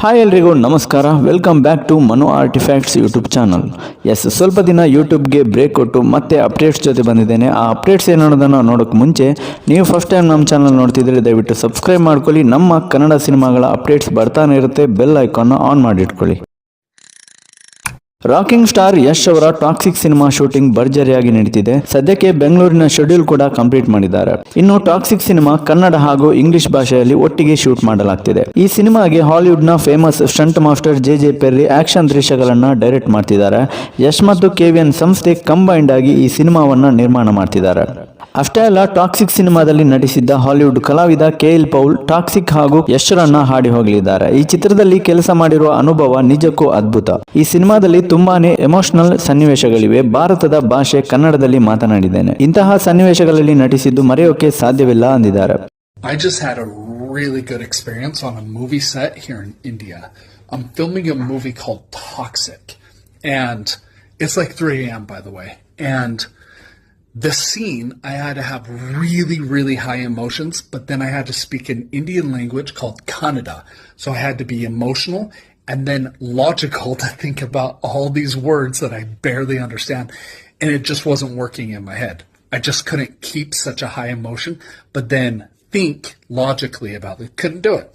Hi ಎಲ್ರಿಗೂ, ನಮಸ್ಕಾರ. Welcome back to Manu artifacts YouTube channel yes ಸ್ವಲ್ಪ ದಿನ ಯೂಟ್ಯೂಬ್ಗೆ ಬ್ರೇಕ್ ಕೊಟ್ಟು ಮತ್ತೆ ಅಪ್ಡೇಟ್ಸ್ ಜೊತೆ ಬಂದಿದ್ದೇನೆ. ಆ ಅಪ್ಡೇಟ್ಸ್ ಏನನ್ನೋದನ್ನು ನೋಡೋಕ್ಕೆ ಮುಂಚೆ, ನೀವು ಫಸ್ಟ್ ಟೈಮ್ ನಮ್ಮ ಚಾನಲ್ ನೋಡ್ತಿದ್ರೆ ದಯವಿಟ್ಟು ಸಬ್ಸ್ಕ್ರೈಬ್ ಮಾಡ್ಕೊಳ್ಳಿ. ನಮ್ಮ ಕನ್ನಡ ಸಿನಿಮಾಗಳ ಅಪ್ಡೇಟ್ಸ್ ಬರ್ತಾನೆ ಇರುತ್ತೆ. ಬೆಲ್ ಐಕಾನ್ನ ಆನ್ ಮಾಡಿಟ್ಕೊಳ್ಳಿ. ರಾಕಿಂಗ್ ಸ್ಟಾರ್ ಯಶ್ ಅವರ ಟಾಕ್ಸಿಕ್ ಸಿನಿಮಾ ಶೂಟಿಂಗ್ ಭರ್ಜರಿಯಾಗಿ ನಡೀತಿದೆ. ಸದ್ಯಕ್ಕೆ ಬೆಂಗಳೂರಿನ ಶೆಡ್ಯೂಲ್ ಕೂಡ ಕಂಪ್ಲೀಟ್ ಮಾಡಿದ್ದಾರೆ. ಇನ್ನು ಟಾಕ್ಸಿಕ್ ಸಿನಿಮಾ ಕನ್ನಡ ಹಾಗೂ ಇಂಗ್ಲಿಷ್ ಭಾಷೆಯಲ್ಲಿ ಒಟ್ಟಿಗೆ ಶೂಟ್ ಮಾಡಲಾಗ್ತಿದೆ. ಈ ಸಿನಿಮಾಗೆ ಹಾಲಿವುಡ್ನ famous stunt master J J Perry action ದೃಶ್ಯಗಳನ್ನ direct ಮಾಡ್ತಿದ್ದಾರೆ. ಯಶ್ ಮತ್ತು ಕೆವಿಎನ್ ಸಂಸ್ಥೆ ಕಂಬೈಂಡ್ ಆಗಿ ಈ ಸಿನಿಮಾವನ್ನ ನಿರ್ಮಾಣ ಮಾಡ್ತಿದ್ದಾರೆ. ಅಷ್ಟೇ ಅಲ್ಲ, ಟಾಕ್ಸಿಕ್ ಸಿನಿಮಾದಲ್ಲಿ ನಟಿಸಿದ್ದ ಹಾಲಿವುಡ್ ಕಲಾವಿದ ಕೆ ಎಲ್ ಪೌಲ್ ಟಾಕ್ಸಿಕ್ ಹಾಗೂ ಯಶ್ರನ್ನ ಹಾಡಿ ಹೋಗಲಿದ್ದಾರೆ. ಈ ಚಿತ್ರದಲ್ಲಿ ಕೆಲಸ ಮಾಡಿರುವ ಅನುಭವ ನಿಜಕ್ಕೂ ಅದ್ಭುತ. ಈ ಸಿನಿಮಾದಲ್ಲಿ ತುಂಬಾನೇ ಎಮೋಷನಲ್ ಸನ್ನಿವೇಶಗಳಿವೆ ಭಾರತದ ಭಾಷೆ ಕನ್ನಡದಲ್ಲಿ ಮಾತನಾಡಿದ್ದೇನೆ ಇಂತಹ ಸನ್ನಿವೇಶಗಳಲ್ಲಿ ನಟಿಸಿದ್ದು ಮರೆಯೋಕೆ ಸಾಧ್ಯವಿಲ್ಲ ಅಂದಿದ್ದಾರೆ I just had a really good experience on a movie set here in India. I'm filming a movie called Toxic, and it's like 3 a.m. by the way. And the scene, I had to have really, really high emotions, but then I had to speak an Indian language called Kannada. So I had to be emotional and then logical to think about all these words that I barely understand. And it just wasn't working in my head. I just couldn't keep such a high emotion, but then think logically about it. Couldn't do it.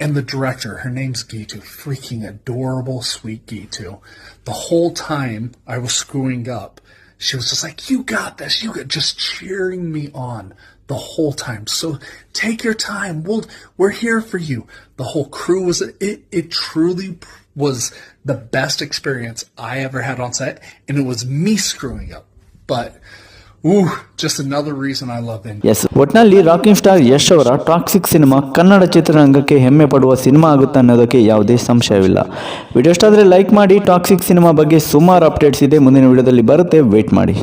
And the director, her name's Gitu, freaking adorable, sweet Gitu. The whole time I was screwing up, she was just like, "You got this. You got," just cheering me on the whole time. So take your time. We'll we're here for you. The whole crew was it. It truly was the best experience I ever had on set, and it was me screwing up. But ooh, just another reason I love India. Yes ಒಟ್ನಲ್ಲಿ rocking star Yash ಅವರ Toxic cinema Kannada ಚಿತ್ರರಂಗಕ್ಕೆ ಹೆಮ್ಮೆ ಪಡುವ cinema ಆಗುತ್ತೆ ಅನ್ನೋದಕ್ಕೆ ಯಾವುದೇ ಸಂಶಯವಿಲ್ಲ. Video ಇಷ್ಟ ಆದರೆ ಲೈಕ್ ಮಾಡಿ ಟಾಕ್ಸಿಕ್ ಸಿನಿಮಾ ಬಗ್ಗೆ ಸುಮಾರು ಅಪ್ಡೇಟ್ಸ್ ಇದೆ. ಮುಂದಿನ ವಿಡಿಯೋದಲ್ಲಿ ಬರುತ್ತೆ ವೇಟ್ ಮಾಡಿ.